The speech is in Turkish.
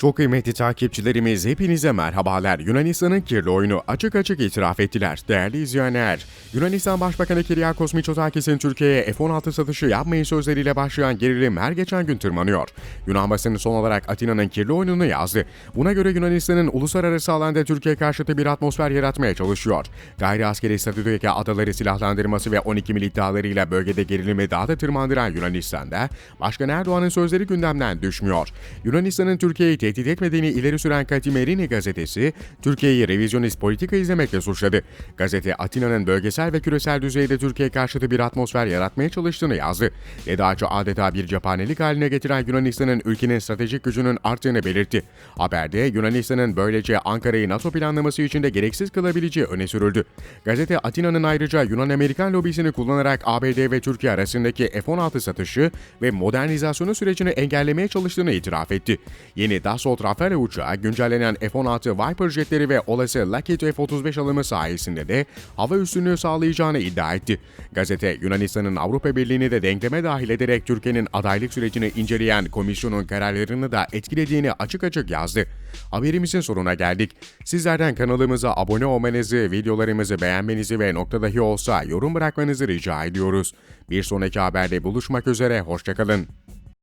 Çok kıymetli takipçilerimiz hepinize merhabalar. Yunanistan'ın kirli oyunu açık açık itiraf ettiler. Değerli izleyenler, Yunanistan Başbakanı Kyriakos Mitsotakis'in Türkiye'ye F-16 satışı yapmayın sözleriyle başlayan gerilim her geçen gün tırmanıyor. Yunan basını son olarak Atina'nın kirli oyununu yazdı. Buna göre Yunanistan'ın uluslararası alanda Türkiye karşıtı bir atmosfer yaratmaya çalışıyor. Gayri askeri statüdeki adaları silahlandırması ve 12 mil iddialarıyla bölgede gerilimi daha da tırmandıran Yunanistan'da Başkan Erdoğan'ın sözleri gündemden düşmüyor. Yunanistan'ın Türkiye'yi tehdit etmediğini ileri süren Katimerini gazetesi, Türkiye'yi revizyonist politika izlemekle suçladı. Gazete Atina'nın bölgesel ve küresel düzeyde Türkiye karşıtı bir atmosfer yaratmaya çalıştığını yazdı. Vedaçı adeta bir cephanelik haline getiren Yunanistan'ın ülkenin stratejik gücünün arttığını belirtti. Haberde Yunanistan'ın böylece Ankara'yı NATO planlaması için de gereksiz kılabileceği öne sürüldü. Gazete Atina'nın ayrıca Yunan-Amerikan lobisini kullanarak ABD ve Türkiye arasındaki F-16 satışı ve modernizasyonu sürecini engellemeye çalıştığını itiraf etti. Yeni Dassault Rafale uçağı güncellenen F-16 Viper jetleri ve olası Lockheed F-35 alımı sayesinde de hava üstünlüğü sağlayacağını iddia etti. Gazete Yunanistan'ın Avrupa Birliği'ni de denkleme dahil ederek Türkiye'nin adaylık sürecini inceleyen komisyonun kararlarını da etkilediğini açık açık yazdı. Haberimizin sonuna geldik. Sizlerden kanalımıza abone olmanızı, videolarımızı beğenmenizi ve nokta dahi olsa yorum bırakmanızı rica ediyoruz. Bir sonraki haberde buluşmak üzere, hoşçakalın.